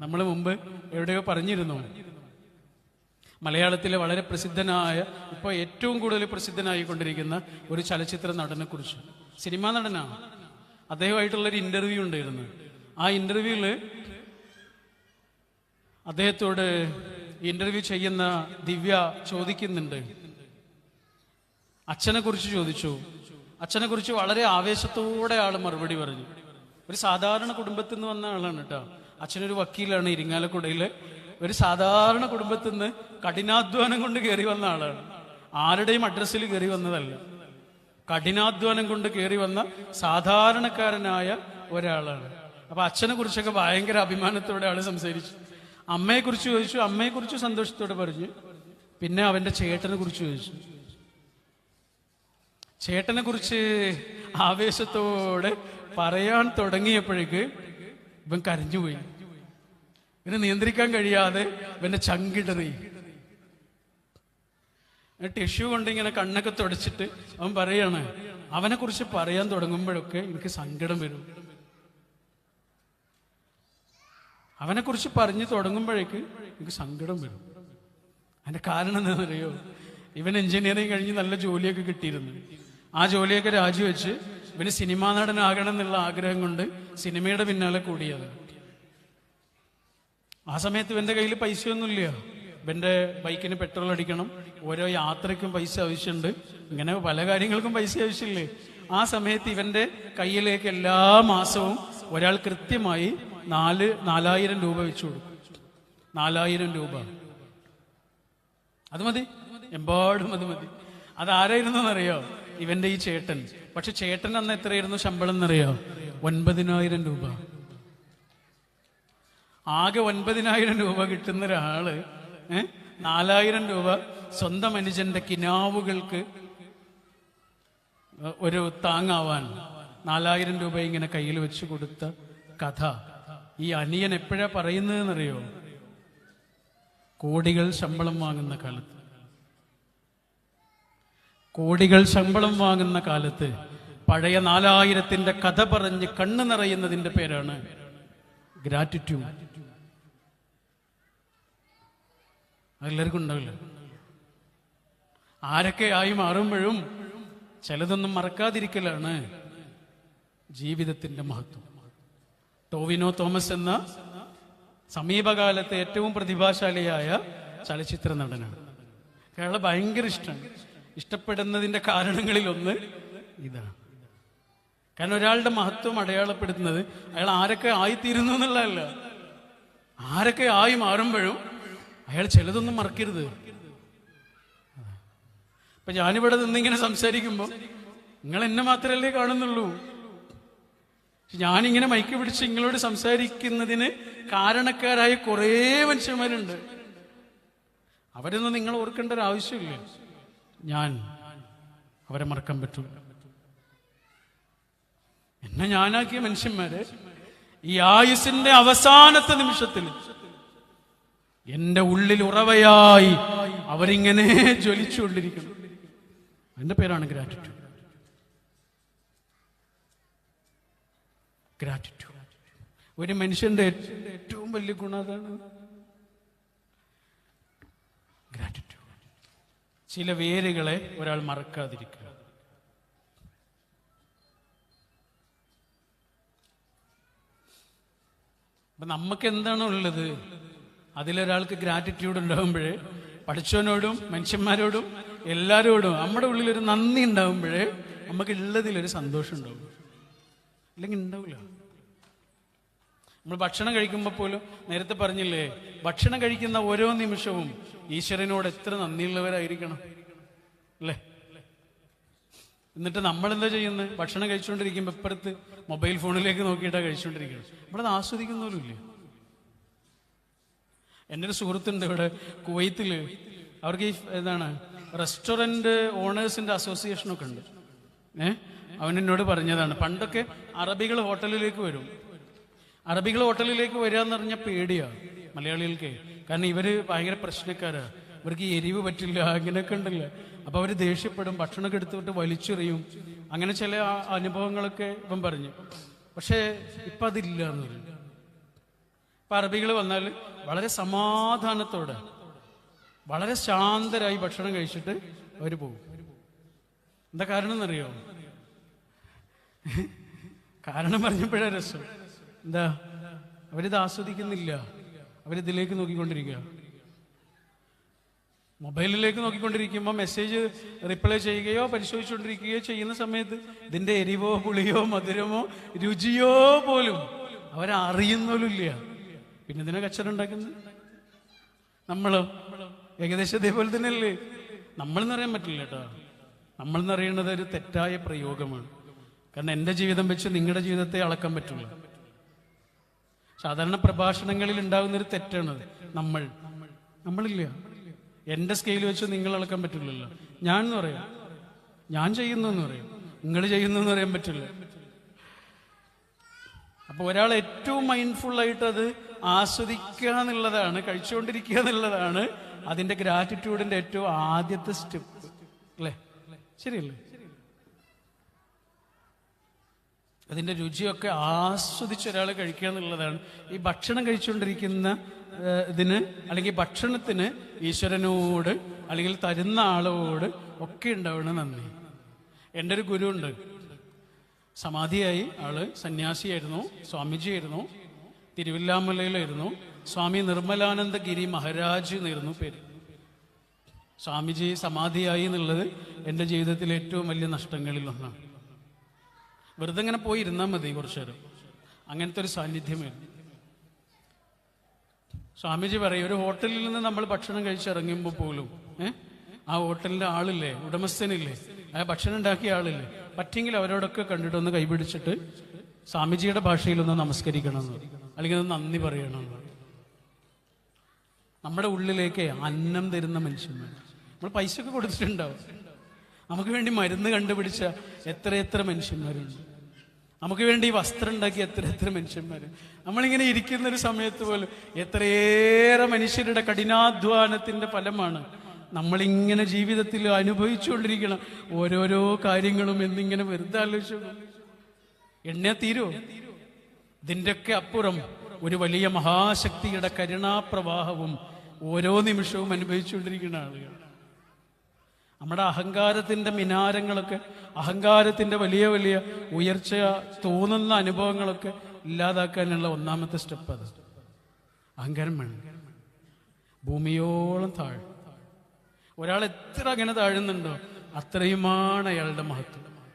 നമ്മൾ മുമ്പ് എവിടെയോ പറഞ്ഞിരുന്നു. മലയാളത്തിലെ വളരെ പ്രസിദ്ധനായ ഇപ്പോൾ ഏറ്റവും കൂടുതൽ പ്രസിദ്ധനായിക്കൊണ്ടിരിക്കുന്ന ഒരു ചലച്ചിത്ര നടനെ കുറിച്ച് സിനിമാ നടനാണ് അദ്ദേഹമായിട്ടുള്ളൊരു ഇന്റർവ്യൂ ഉണ്ടായിരുന്നു. ആ ഇന്റർവ്യൂവിൽ അദ്ദേഹത്തോട് ഇന്റർവ്യൂ ചെയ്യുന്ന ദിവ്യ ചോദിക്കുന്നുണ്ട്. അച്ഛനെ കുറിച്ച് ചോദിച്ചു. അച്ഛനെ കുറിച്ച് വളരെ ആവേശത്തോടെ ആൾ മറുപടി പറഞ്ഞു. ഒരു സാധാരണ കുടുംബത്തിൽ നിന്ന് വന്ന ആളാണ് കേട്ടോ. അച്ഛനൊരു വക്കീലാണ് ഇരിങ്ങാലക്കുടയിൽ ഒരു സാധാരണ കുടുംബത്തിൽ നിന്ന് കഠിനാധ്വാനം കൊണ്ട് കയറി വന്ന ആളാണ്. ആരുടെയും അഡ്രസ്സിൽ കയറി വന്നതല്ല. കഠിനാധ്വാനം കൊണ്ട് കയറി വന്ന സാധാരണക്കാരനായ ഒരാളാണ്. അപ്പൊ അച്ഛനെ കുറിച്ചൊക്കെ ഭയങ്കര അഭിമാനത്തോടെ ആൾ സംസാരിച്ചു. അമ്മയെ കുറിച്ച് ചോദിച്ചു. അമ്മയെ കുറിച്ച് സന്തോഷത്തോടെ പറഞ്ഞു. പിന്നെ അവന്റെ ചേട്ടനെ കുറിച്ച് ചോദിച്ചു. ചേട്ടനെ കുറിച്ച് ആവേശത്തോടെ പറയാൻ തുടങ്ങിയപ്പോഴേക്ക് ഇവൻ കരഞ്ഞുപോയി. ഇവനെ നിയന്ത്രിക്കാൻ കഴിയാതെ ഇവന്റെ ചങ്കിടറി ടിഷ്യൂ കൊണ്ട് ഇങ്ങനെ കണ്ണൊക്കെ തുടച്ചിട്ട് അവൻ പറയാണ് അവനെ കുറിച്ച് പറയാൻ തുടങ്ങുമ്പോഴൊക്കെ എനിക്ക് സങ്കടം വരും. അവനെ കുറിച്ച് പറഞ്ഞു തുടങ്ങുമ്പോഴേക്ക് എനിക്ക് സങ്കടം വരും. അതിന്റെ കാരണം എന്താണെന്നറിയോ ഇവൻ എഞ്ചിനീയറിങ് കഴിഞ്ഞ് നല്ല ജോലിയൊക്കെ കിട്ടിയിരുന്നു. ആ ജോലിയൊക്കെ രാജിവെച്ച് ഇവന് സിനിമാ നടനാകണം എന്നുള്ള ആഗ്രഹം കൊണ്ട് സിനിമയുടെ പിന്നാലെ കൂടിയത് ആ സമയത്ത് ഇവന്റെ കയ്യിൽ പൈസയൊന്നുമില്ല. ഇവന്റെ ബൈക്കിന് പെട്രോൾ അടിക്കണം. ഓരോ യാത്രയ്ക്കും പൈസ ആവശ്യമുണ്ട്. ഇങ്ങനെ പല കാര്യങ്ങൾക്കും പൈസ ആവശ്യമില്ലേ? ആ സമയത്ത് ഇവന്റെ കയ്യിലേക്ക് എല്ലാ മാസവും ഒരാൾ കൃത്യമായി നാല് നാലായിരം രൂപ വെച്ചു കൊടുക്കും. നാലായിരം രൂപ. അത് മതി. എമ്പാടും അത് മതി. അത് ആരായിരുന്നു എന്നറിയോ ഇവന്റെ ഈ ചേട്ടൻ. പക്ഷെ ചേട്ടൻ അന്ന് എത്രയായിരുന്നു ശമ്പളം എന്നറിയോ? ഒൻപതിനായിരം രൂപ. ആകെ ഒൻപതിനായിരം രൂപ കിട്ടുന്ന ഒരാൾ നാലായിരം രൂപ സ്വന്തം മനുഷ്യന്റെ കിനാവുകൾക്ക് ഒരു താങ്ങാവാൻ നാലായിരം രൂപ ഇങ്ങനെ കയ്യിൽ വെച്ച് കൊടുത്ത കഥ. ഈ അനിയൻ എപ്പോഴാ പറയുന്നതെന്നറിയോ? കോടികൾ ശമ്പളം വാങ്ങുന്ന കാലത്ത്. കോടികൾ ശമ്പളം വാങ്ങുന്ന കാലത്ത് പഴയ നാലായിരത്തിന്റെ കഥ പറഞ്ഞ് കണ്ണു നിറയുന്നതിന്റെ പേരാണ് ഗ്രാറ്റിറ്റ്യൂഡ്. അതെല്ലാവർക്കും ഉണ്ടാവില്ല. ആരൊക്കെ ആയി മാറുമ്പോഴും ചിലതൊന്നും മറക്കാതിരിക്കലാണ് ജീവിതത്തിന്റെ മഹത്വം. ടോവിനോ തോമസ് എന്ന സമീപകാലത്തെ ഏറ്റവും പ്രതിഭാശാലിയായ ചലച്ചിത്ര നടനാണ്. അയാളെ ഭയങ്കര ഇഷ്ടമാണ് ഇഷ്ടപ്പെടുന്നതിന്റെ കാരണങ്ങളിൽ ഒന്ന് ഇതാണ്. കാരണം ഒരാളുടെ മഹത്വം അടയാളപ്പെടുത്തുന്നത് അയാൾ ആരൊക്കെ ആയിത്തീരുന്നു എന്നുള്ളതല്ല. ആരൊക്കെ ആയി മാറുമ്പോഴും അയാൾ ചിലതൊന്നും മറക്കരുത്. ഇപ്പൊ ഞാനിവിടെ നിന്നിങ്ങനെ സംസാരിക്കുമ്പോൾ നിങ്ങൾ എന്നെ മാത്രമല്ലേ കാണുന്നുള്ളൂ. ഞാനിങ്ങനെ മൈക്ക് പിടിച്ച് നിങ്ങളോട് സംസാരിക്കുന്നതിന് കാരണക്കാരായ കുറേ മനുഷ്യന്മാരുണ്ട്. അവരൊന്നും നിങ്ങൾ ഓർക്കേണ്ട ഒരു ആവശ്യമില്ല. ഞാൻ അവരെ മറക്കാൻ പറ്റൂ എന്നെ ഞാനാക്കിയ മനുഷ്യന്മാരെ ഈ ആയുസിന്റെ അവസാനത്തെ നിമിഷത്തിൽ എന്റെ ഉള്ളിൽ ഉറവയായി അവരിങ്ങനെ ജ്വലിച്ചുകൊണ്ടിരിക്കുന്നു. എന്റെ പേരാണ് ഗ്രാറ്റിറ്റ്യൂഡ് ഗ്രാറ്റിറ്റ്യൂഡ് ഒരു മനുഷ്യന്റെ ഏറ്റവും വലിയ ഗുണം ഗ്രാറ്റിറ്റ്യൂഡ് ചില വേരുകളെ ഒരാൾ മറക്കാതിരിക്കുക. അപ്പൊ നമുക്ക് എന്താണ് ഉള്ളത് അതിലൊരാൾക്ക് ഗ്രാറ്റിറ്റ്യൂഡ് ഉണ്ടാകുമ്പോഴേ പഠിച്ചവനോടും മനുഷ്യന്മാരോടും എല്ലാവരോടും നമ്മുടെ ഉള്ളിൽ ഒരു നന്ദി ഉണ്ടാകുമ്പോഴേ നമുക്ക് ഉള്ളതിലൊരു സന്തോഷം ഉണ്ടാവും. അല്ലെങ്കിൽ ഉണ്ടാവില്ല നമ്മൾ ഭക്ഷണം കഴിക്കുമ്പോൾ പോലും നേരത്തെ പറഞ്ഞില്ലേ ഭക്ഷണം കഴിക്കുന്ന ഓരോ നിമിഷവും ഈശ്വരനോട് എത്ര നന്ദിയുള്ളവരായിരിക്കണം. അല്ലേ? എന്നിട്ട് നമ്മൾ എന്താ ചെയ്യുന്നത് ഭക്ഷണം കഴിച്ചുകൊണ്ടിരിക്കുമ്പോൾ ഇപ്പുറത്ത് മൊബൈൽ ഫോണിലേക്ക് നോക്കിയിട്ടാണ് കഴിച്ചുകൊണ്ടിരിക്കുന്നത്. നമ്മളത് ആസ്വദിക്കുന്നവരും ഇല്ല എന്റെ ഒരു സുഹൃത്തുണ്ട് ഇവിടെ കുവൈത്തിൽ. അവർക്ക് ഈ എന്താണ് റെസ്റ്റോറന്റ് ഓണേഴ്സിന്റെ അസോസിയേഷനൊക്കെ ഉണ്ട്. ഏ? അവൻ എന്നോട് പറഞ്ഞതാണ് പണ്ടൊക്കെ അറബികൾ ഹോട്ടലിലേക്ക് വരും. അറബികൾ ഹോട്ടലിലേക്ക് വരിക എന്ന് പറഞ്ഞാൽ പേടിയാണ് മലയാളികൾക്ക്. കാരണം ഇവർ ഭയങ്കര പ്രശ്നക്കാരാണ് ഇവർക്ക് എരിവ് പറ്റില്ല അങ്ങനെയൊക്കെ ഉണ്ടല്ല. അപ്പോൾ അവർ ദേഷ്യപ്പെടും ഭക്ഷണമൊക്കെ എടുത്തുവിട്ട് വലിച്ചെറിയും. അങ്ങനെ ചില അനുഭവങ്ങളൊക്കെ ഇപ്പം പറഞ്ഞു. പക്ഷേ ഇപ്പം അതില്ല എന്ന് പറഞ്ഞു. ഇപ്പം അറബികൾ വന്നാൽ വളരെ സമാധാനത്തോടെ വളരെ ശാന്തരായി ഭക്ഷണം കഴിച്ചിട്ട് അവർ പോകും. എന്താ കാരണം എന്നറിയോ കാരണം പറഞ്ഞപ്പോഴേ രസം. എന്താ? അവരിത് ആസ്വദിക്കുന്നില്ല. അവരിതിലേക്ക് നോക്കിക്കൊണ്ടിരിക്കുക. മൊബൈലിലേക്ക് നോക്കിക്കൊണ്ടിരിക്കുമ്പോൾ മെസ്സേജ് റിപ്ലൈ ചെയ്യുകയോ പരിശോധിച്ചുകൊണ്ടിരിക്കുകയോ ചെയ്യുന്ന സമയത്ത് ഇതിന്റെ എരിവോ പുളിയോ മധുരമോ രുചിയോ പോലും അവരറിയുന്നോലുമില്ല പിന്നെ ഇതിനെ കച്ചറ ഉണ്ടാക്കുന്നത്? നമ്മളോ? ഏകദേശം ഇതേപോലെ തന്നെയല്ലേ? നമ്മളെന്ന് അറിയാൻ പറ്റില്ല കേട്ടോ. നമ്മളെന്ന് അറിയുന്നത് ഒരു തെറ്റായ പ്രയോഗമാണ്. കാരണം എന്റെ ജീവിതം വെച്ച് നിങ്ങളുടെ ജീവിതത്തെ അളക്കാൻ പറ്റില്ല. സാധാരണ പ്രഭാഷണങ്ങളിൽ ഉണ്ടാകുന്ന ഒരു തെറ്റാണത് നമ്മൾ. നമ്മളില്ല. എന്റെ സ്കെയിൽ വെച്ച് നിങ്ങൾ അളക്കാൻ പറ്റില്ലല്ലോ. ഞാൻ എന്ന് പറയാം. ഞാൻ ചെയ്യുന്നു എന്ന് പറയാം. നിങ്ങൾ ചെയ്യുന്നു എന്ന് പറയാൻ പറ്റില്ല. അപ്പൊ ഒരാൾ ഏറ്റവും മൈൻഡ്ഫുൾ ആയിട്ട് അത് ആസ്വദിക്കുക എന്നുള്ളതാണ് കഴിച്ചുകൊണ്ടിരിക്കുക എന്നുള്ളതാണ് അതിന്റെ ഗ്രാറ്റിറ്റ്യൂഡിന്റെ ഏറ്റവും ആദ്യത്തെ സ്റ്റെപ്പ് അല്ലേ? ശരിയല്ലേ? അതിന്റെ രുചിയൊക്കെ ആസ്വദിച്ച് ഒരാൾ കഴിക്കുക എന്നുള്ളതാണ്. ഈ ഭക്ഷണം കഴിച്ചുകൊണ്ടിരിക്കുന്ന ഇതിന് അല്ലെങ്കിൽ ഭക്ഷണത്തിന് ഈശ്വരനോട് അല്ലെങ്കിൽ തരുന്ന ആളോട് ഒക്കെ ഉണ്ടാവണം നന്ദി. എന്റെ ഒരു ഗുരു ഉണ്ട് സമാധിയായി ആൾ സന്യാസിയായിരുന്നു സ്വാമിജിയായിരുന്നു. തിരുവില്ലാമലയിലായിരുന്നു. സ്വാമി നിർമ്മലാനന്ദഗിരി മഹാരാജ് എന്നായിരുന്നു പേര്. സ്വാമിജി സമാധിയായി എന്നുള്ളത് എന്റെ ജീവിതത്തിലെ ഏറ്റവും വലിയ നഷ്ടങ്ങളിൽ ഒന്നാണ്. വെറുതെ ഇങ്ങനെ പോയി ഇരുന്നാൽ മതി കുറച്ചു നേരം അങ്ങനത്തെ ഒരു സാന്നിധ്യമായിരുന്നു. സ്വാമിജി പറയും ഒരു ഹോട്ടലിൽ നിന്ന് നമ്മൾ ഭക്ഷണം കഴിച്ചിറങ്ങുമ്പോൾ പോലും ഏഹ് ആ ഹോട്ടലിന്റെ ആളില്ലേ ഉടമസ്ഥനില്ലേ ആ ഭക്ഷണം ഉണ്ടാക്കിയ ആളില്ലേ പറ്റെങ്കിൽ അവരോടൊക്കെ കണ്ടിട്ടൊന്ന് കൈപിടിച്ചിട്ട് സ്വാമിജിയുടെ ഭാഷയിലൊന്ന് നമസ്കരിക്കണം എന്ന്. പറയും. അല്ലെങ്കിൽ അത് നന്ദി പറയണമെന്ന് പറയും. നമ്മുടെ ഉള്ളിലേക്ക് അന്നം തരുന്ന മനുഷ്യന്മാർ. നമ്മൾ പൈസ ഒക്കെ കൊടുത്തിട്ടുണ്ടാവും. നമുക്ക് വേണ്ടി മരുന്ന് കണ്ടുപിടിച്ച എത്ര എത്ര മനുഷ്യന്മാരുണ്ട്. നമുക്ക് വേണ്ടി വസ്ത്രം ഉണ്ടാക്കിയ എത്ര എത്ര മനുഷ്യന്മാർ നമ്മളിങ്ങനെ ഇരിക്കുന്ന ഒരു സമയത്ത് പോലും എത്രയേറെ മനുഷ്യരുടെ കഠിനാധ്വാനത്തിന്റെ ഫലമാണ് നമ്മളിങ്ങനെ ജീവിതത്തിൽ അനുഭവിച്ചുകൊണ്ടിരിക്കണം. ഓരോരോ കാര്യങ്ങളും എന്നിങ്ങനെ വെറുതെ ആലോചിച്ചു എണ്ണ തീരോ? ഇതിന്റെയൊക്കെ അപ്പുറം ഒരു വലിയ മഹാശക്തിയുടെ കരുണാപ്രവാഹവും ഓരോ നിമിഷവും അനുഭവിച്ചുകൊണ്ടിരിക്കുന്ന ആളുകൾ നമ്മുടെ അഹങ്കാരത്തിന്റെ മിനാരങ്ങളൊക്കെ അഹങ്കാരത്തിന്റെ വലിയ വലിയ ഉയർച്ച തോന്നുന്ന അനുഭവങ്ങളൊക്കെ ഇല്ലാതാക്കാനുള്ള ഒന്നാമത്തെ സ്റ്റെപ്പ് അത്. അഹങ്കാരം വേണം. ഭൂമിയോളം താഴ്. ഒരാൾ എത്ര അങ്ങനെ താഴുന്നുണ്ടോ അത്രയുമാണ് അയാളുടെ മഹത്വം.